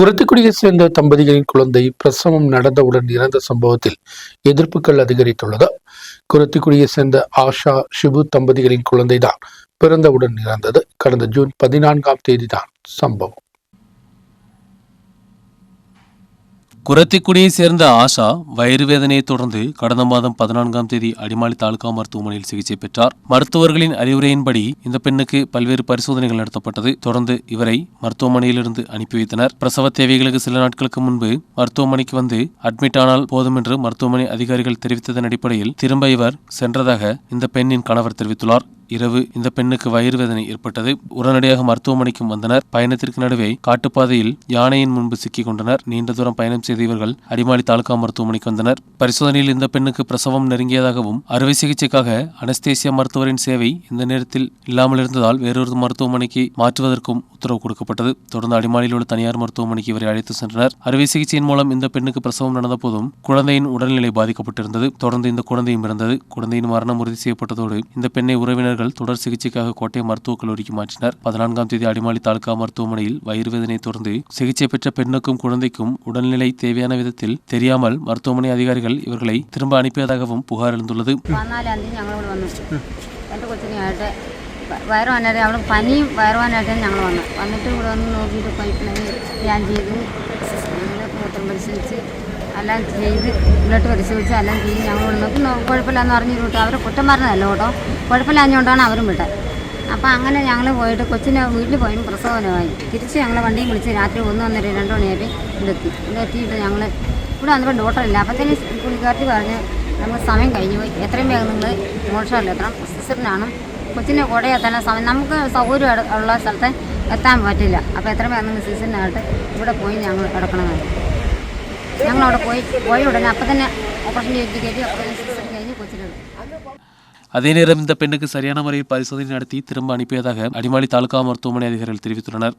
குரத்துக்குடியை சேர்ந்த தம்பதிகளின் குழந்தை பிரசவம் நடந்தவுடன் இறந்த சம்பவத்தில் எதிர்ப்புகள் அதிகரித்துள்ளது. குரத்துக்குடியை சேர்ந்த ஆஷா ஷிபு தம்பதிகளின் குழந்தைதான் பிறந்தவுடன் இறந்தது. கடந்த ஜூன் பதினான்காம் தேதிதான் சம்பவம். குரத்திக்குடியை சேர்ந்த ஆஷா வயிறு வேதனையை தொடர்ந்து கடந்த மாதம் பதினான்காம் தேதி அடிமாலி தாலுகா மருத்துவமனையில் சிகிச்சை பெற்றார். மருத்துவர்களின் அறிவுரையின்படி இந்த பெண்ணுக்கு பல்வேறு பரிசோதனைகள் நடத்தப்பட்டது. தொடர்ந்து இவரை மருத்துவமனையிலிருந்து அனுப்பி வைத்தனர். பிரசவ தேவைகளுக்கு சில நாட்களுக்கு முன்பு மருத்துவமனைக்கு வந்து அட்மிட் ஆனால் போதும் என்று மருத்துவமனை அதிகாரிகள் தெரிவித்ததன் அடிப்படையில் திரும்ப இவர் சென்றதாக இந்த பெண்ணின் கணவர் தெரிவித்துள்ளார். இரவு இந்த பெண்ணுக்கு வயிறு வேதனை ஏற்பட்டது. உடனடியாக மருத்துவமனைக்கும் வந்தனர். பயணத்திற்கு நடுவே காட்டுப்பாதையில் யானையின் முன்பு சிக்கிக் கொண்டனர். நீண்ட தூரம் பயணம் செய்த இவர்கள் அடிமாலி தாலுகா மருத்துவமனைக்கு வந்தனர். பரிசோதனையில் இந்த பெண்ணுக்கு பிரசவம் நெருங்கியதாகவும் அறுவை சிகிச்சைக்காக அனஸ்தேசியா மருத்துவரின் சேவை இந்த நேரத்தில் இல்லாமல் இருந்ததால் வேறொரு மருத்துவமனைக்கு மாற்றுவதற்கும் உத்தரவு கொடுக்கப்பட்டது. தொடர்ந்து அடிமாலியில் உள்ள தனியார் மருத்துவமனைக்கு இவரை அழைத்து சென்றனர். அறுவை சிகிச்சையின் மூலம் இந்த பெண்ணுக்கு பிரசவம் நடந்த போதும் குழந்தையின் உடல்நிலை பாதிக்கப்பட்டிருந்தது. தொடர்ந்து இந்த குழந்தையும் இறந்தது. குழந்தையின் மரணம் உறுதி செய்யப்பட்டதோடு இந்த பெண்ணை உறவினர் உறவினர்கள் தொடர் சிகிச்சைக்காக கோட்டை மருத்துவக் கல்லூரிக்கு மாற்றினர் பதினான்காம் தேதி அடிமாலி தாலுகா மருத்துவமனையில் வயிறு வேதனை தொடர்ந்து சிகிச்சை பெற்ற பெண்ணுக்கும் குழந்தைக்கும் உடல்நிலை தேவையான விதத்தில் தெரியாமல் மருத்துவமனை அதிகாரிகள் இவர்களை திரும்ப அனுப்பியதாகவும் புகார் எழுந்துள்ளது പതിനാലാം തീയതി ഞങ്ങളിവിടെ വന്നു എൻ്റെ കൊച്ചിനെയായിട്ട് വയറുവാനായിട്ട് അവിടെ പനിയും വയറുവാനായിട്ടാണ് ഞങ്ങൾ വന്നു വന്നിട്ട് ഇവിടെ വന്ന് നോക്കിയിട്ട് പൈപ്പിലങ്ങ് സ്കാൻ ചെയ്തു ഞങ്ങൾ മൂത്രം പരിശോധിച്ച് എല്ലാം ചെയ്ത് ഇങ്ങോട്ട് പരിശോധിച്ച് എല്ലാം ചെയ്ത് ഞങ്ങൾ ഇവിടെ കുഴപ്പമില്ല നോ- കുഴപ്പമില്ലെന്ന് പറഞ്ഞു വിട്ടു അവർ കുറ്റം പറഞ്ഞതല്ല കേട്ടോ. കുഴപ്പമില്ലാഞ്ഞുകൊണ്ടാണ് അവരും വിട്ടത്. അപ്പോൾ അങ്ങനെ ഞങ്ങൾ പോയിട്ട് കൊച്ചിനെ വീട്ടിൽ പോയി പ്രസവനമായി. തിരിച്ച് ഞങ്ങൾ വണ്ടിയും വിളിച്ച് രാത്രി ഒന്ന് ഒന്നര രണ്ട് മണിയായി ഇവിടെത്തി ഇവിടെ എത്തിയിട്ട് ഞങ്ങൾ ഇവിടെ വന്നപ്പോൾ ഡോക്ടറില്ല അപ്പോഴത്തേന് പുള്ളിക്കാരത്തി പറഞ്ഞ് നമ്മൾ സമയം കഴിഞ്ഞു പോയി. എത്രയും വേഗം നിങ്ങൾ മോഷമല്ല എത്തണം. സിസ്റ്ററിനാണ് കൊച്ചിന്റെ കൂടെ എത്താനുള്ള സമയം. നമുക്ക് സൗകര്യം ഉള്ള- സ്ഥലത്ത് എത്താൻ പറ്റില്ല. അപ്പോൾ എത്രയും വേഗം നിങ്ങൾ സിസ്റ്ററിനായിട്ട് ഇവിടെ പോയി ഞങ്ങൾ കിടക്കണമായിരുന്നു. ഞങ്ങളവിടെ പോയി പോയ ഉടനെ അപ്പം തന്നെ ഓപ്പറേഷൻ ചെയ്ത് കയറ്റി അപ്പം തന്നെ സിസ്റ്റർ കഴിഞ്ഞ് കൊച്ചിനെടുത്തു அதே நேரம் இந்த பெண்ணுக்கு சரியான முறையில் பரிசோதனை நடத்தி திரும்ப அனுப்பியதாக அடிமாலி தாலுகா மருத்துவமனை அதிகாரிகள் தெரிவித்துள்ளனர்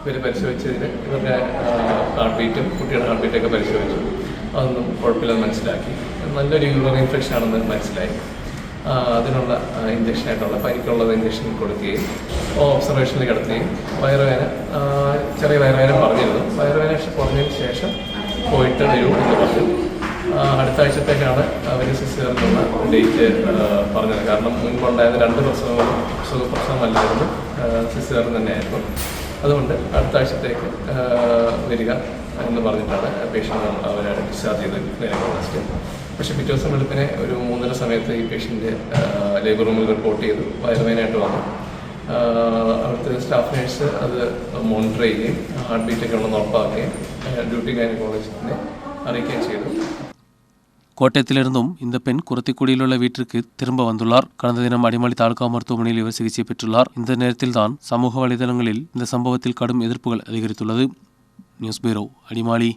ഇവർ പരിശോധിച്ചതിൽ ഇവരുടെ ഹാർട്ട് ബീറ്റും കുട്ടിയുടെ ഹാർട്ട് ബീറ്റൊക്കെ പരിശോധിച്ചു അതൊന്നും കുഴപ്പമില്ലെന്ന് മനസ്സിലാക്കി നല്ലൊരു യൂറിൻ ഇൻഫെക്ഷൻ ആണെന്ന് മനസ്സിലായി ആ, അതിനുള്ള ഇഞ്ചക്ഷനായിട്ടുള്ള പനിക്കുള്ളത് ഇഞ്ചക്ഷൻ കൊടുക്കുകയും ഒബ്സർവേഷനിൽ കിടത്തുകയും വയറുവേദന ആ, ചെറിയ വയറുവേദന പറഞ്ഞിരുന്നു വയറുവേദന കുറഞ്ഞതിന് ശേഷം പോയിട്ട് ഒരു എന്ന് പറഞ്ഞു. അടുത്ത ആഴ്ചത്തേക്കാണ് അവർ സിസ്റ്ററിനുള്ള ഡേറ്റ് പറഞ്ഞത്. കാരണം മുൻപുണ്ടായിരുന്ന രണ്ട് പ്രശ്നങ്ങളും സുഖ പ്രസവമല്ലായിരുന്നു. സിസ്റ്റർ തന്നെയായിരുന്നു. അതുകൊണ്ട് അടുത്ത ആഴ്ചത്തേക്ക് വരിക എന്ന് പറഞ്ഞിട്ടാണ് പേഷ്യന്റ് അവരെ ഡിസ്ചാർജ് ചെയ്ത് ടെസ്റ്റ് പക്ഷേ പിറ്റേ ദിവസം വെളുപ്പിനെ ഒരു മൂന്നര സമയത്ത് ഈ പേഷ്യന്റ് ലേബർ റൂമിൽ റിപ്പോർട്ട് ചെയ്തു. വയറുവേനായിട്ട് വന്നു. അവിടുത്തെ സ്റ്റാഫ് നേഴ്സ് അത് മോണിറ്റർ ചെയ്യുകയും ഹാർട്ട് ബീറ്റൊക്കെ ഉണ്ടെന്ന് ഉറപ്പാക്കുകയും ഡ്യൂട്ടി ഗൈനക്കോളജിസ്റ്റിനെ അറിയിക്കുകയും ചെയ്തു கோட்டயத்திலிருந்தும் இந்த பெண் குரத்திக்குடியிலுள்ள வீட்டிற்கு திரும்ப வந்துள்ளார் கடந்த தினம் அடிமாலி தாலுகா மருத்துவமனையில் இவர் சிகிச்சை பெற்றுள்ளார் இந்த நேரத்தில்தான் சமூக வலைதளங்களில் இந்த சம்பவத்தில் கடும் எதிர்ப்புகள் அதிகரித்துள்ளது நியூஸ் பீரோ அடிமாலி